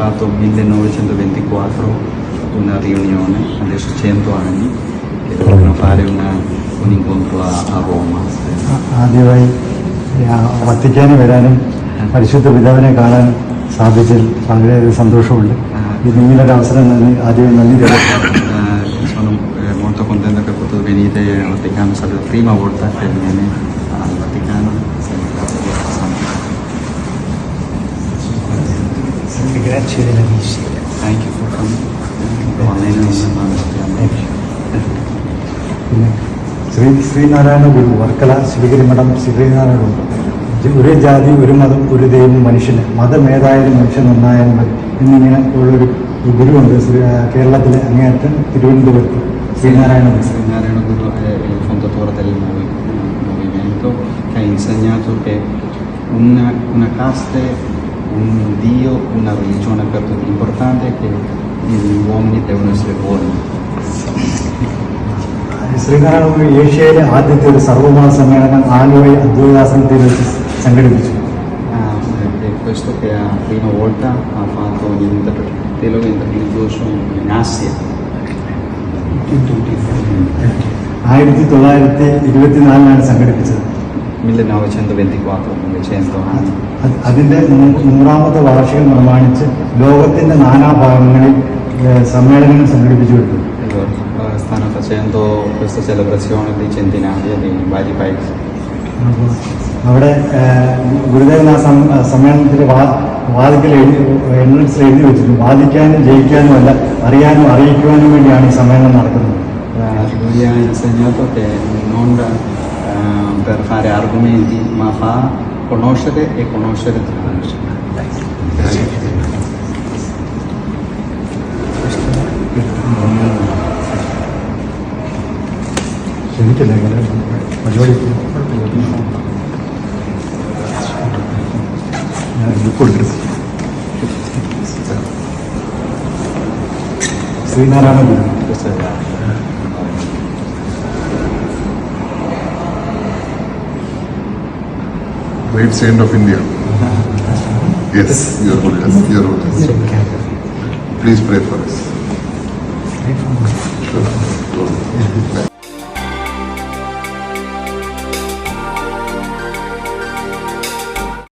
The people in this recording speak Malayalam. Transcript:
fatto 1924 una riunione, adesso 100 anni, che dovevano fare una- un incontro a, a Roma. ആദ്യമായി വത്തിക്കാന് വരാനും പരിശുദ്ധ പിതാവിനെ കാണാൻ സാധിച്ചതിൽ വളരെയധികം സന്തോഷമുണ്ട് ഇത് ഇങ്ങനൊരു അവസരം നന്ദി ആദ്യം നന്ദി. Eh, sono eh, molto contento che ho potuto venire a Vaticano, è stata la prima volta che viene al Vaticano. Grazie della visita. Thank you for coming. പിന്നെ ശ്രീ ശ്രീനാരായണ ഗുരു വർക്കല ശ്രീഗിരി മഠം ശ്രീനാരായണ ഗുരു ഒരേ ജാതി ഒരു മതം ഒരു ദൈവം മനുഷ്യന്. മതമേതായാലും മനുഷ്യൻ ഒന്നായാലും മതി. എന്നിങ്ങനെ ഉള്ളൊരു ഗുരുവുണ്ട് ശ്രീ കേരളത്തിലെ അങ്ങേയറ്റം തിരുവനന്തപുരത്ത് ശ്രീനാരായണ ഗുരു ശ്രീനാരായണ ഗുരു è il fondatore del movi- movimento che ha insegnato che una, una casta, un Dio, una religione per tutti. L'importante è che gli uomini devono essere buoni. Sreenarayana ഗുരു ഏഷ്യയിലെ ആദ്യത്തെ ഒരു സർവമത സമ്മേളനം ആലുവയിൽ അദ്വൈതാശ്രമത്തിൽ വെച്ച് സംഘടിപ്പിച്ചു Ah, questo che la prima volta ha fatto l'inter- dialogo interreligioso in Asia. ആയിരത്തി തൊള്ളായിരത്തി ഇരുപത്തിനാലിനാണ് സംഘടിപ്പിച്ചത് 1924, 900 anni. അത് അതിന്റെ നൂ- നൂറാമത്തെ വാർഷികം പ്രമാണിച്ച് ലോകത്തിന്റെ നാനാഭാഗങ്ങളിൽ ഭാഗങ്ങളിൽ സമ്മേളനങ്ങൾ സംഘടിപ്പിച്ചു വരുന്നു Allora, stanno facendo questa celebrazione di centinaia di vari paesi. അപ്പോൾ അവിടെ ഗുരുദേവൻ ആ സമ്മേളനത്തിൽ വാദിക്കൽ എൻട്രൻസിൽ എഴുതി വെച്ചിരുന്നു വാദിക്കാനും ജയിക്കാനും അല്ല അറിയാനും അറിയിക്കുവാനും വേണ്ടിയാണ് ഈ സമ്മേളനം നടക്കുന്നത് Eh, lui ha insegnato che non eh, per fare argomenti, ma fa conoscere e conoscere tra ക്ഷമിക്കില്ല ഇങ്ങനെ പരിപാടി ഞാൻ ബുക്ക് കൊടുക്കരുത് ശ്രീനാരായണ ഗുരു Great end of India. Yes, your holiness, your holiness. Please pray for us. Sure.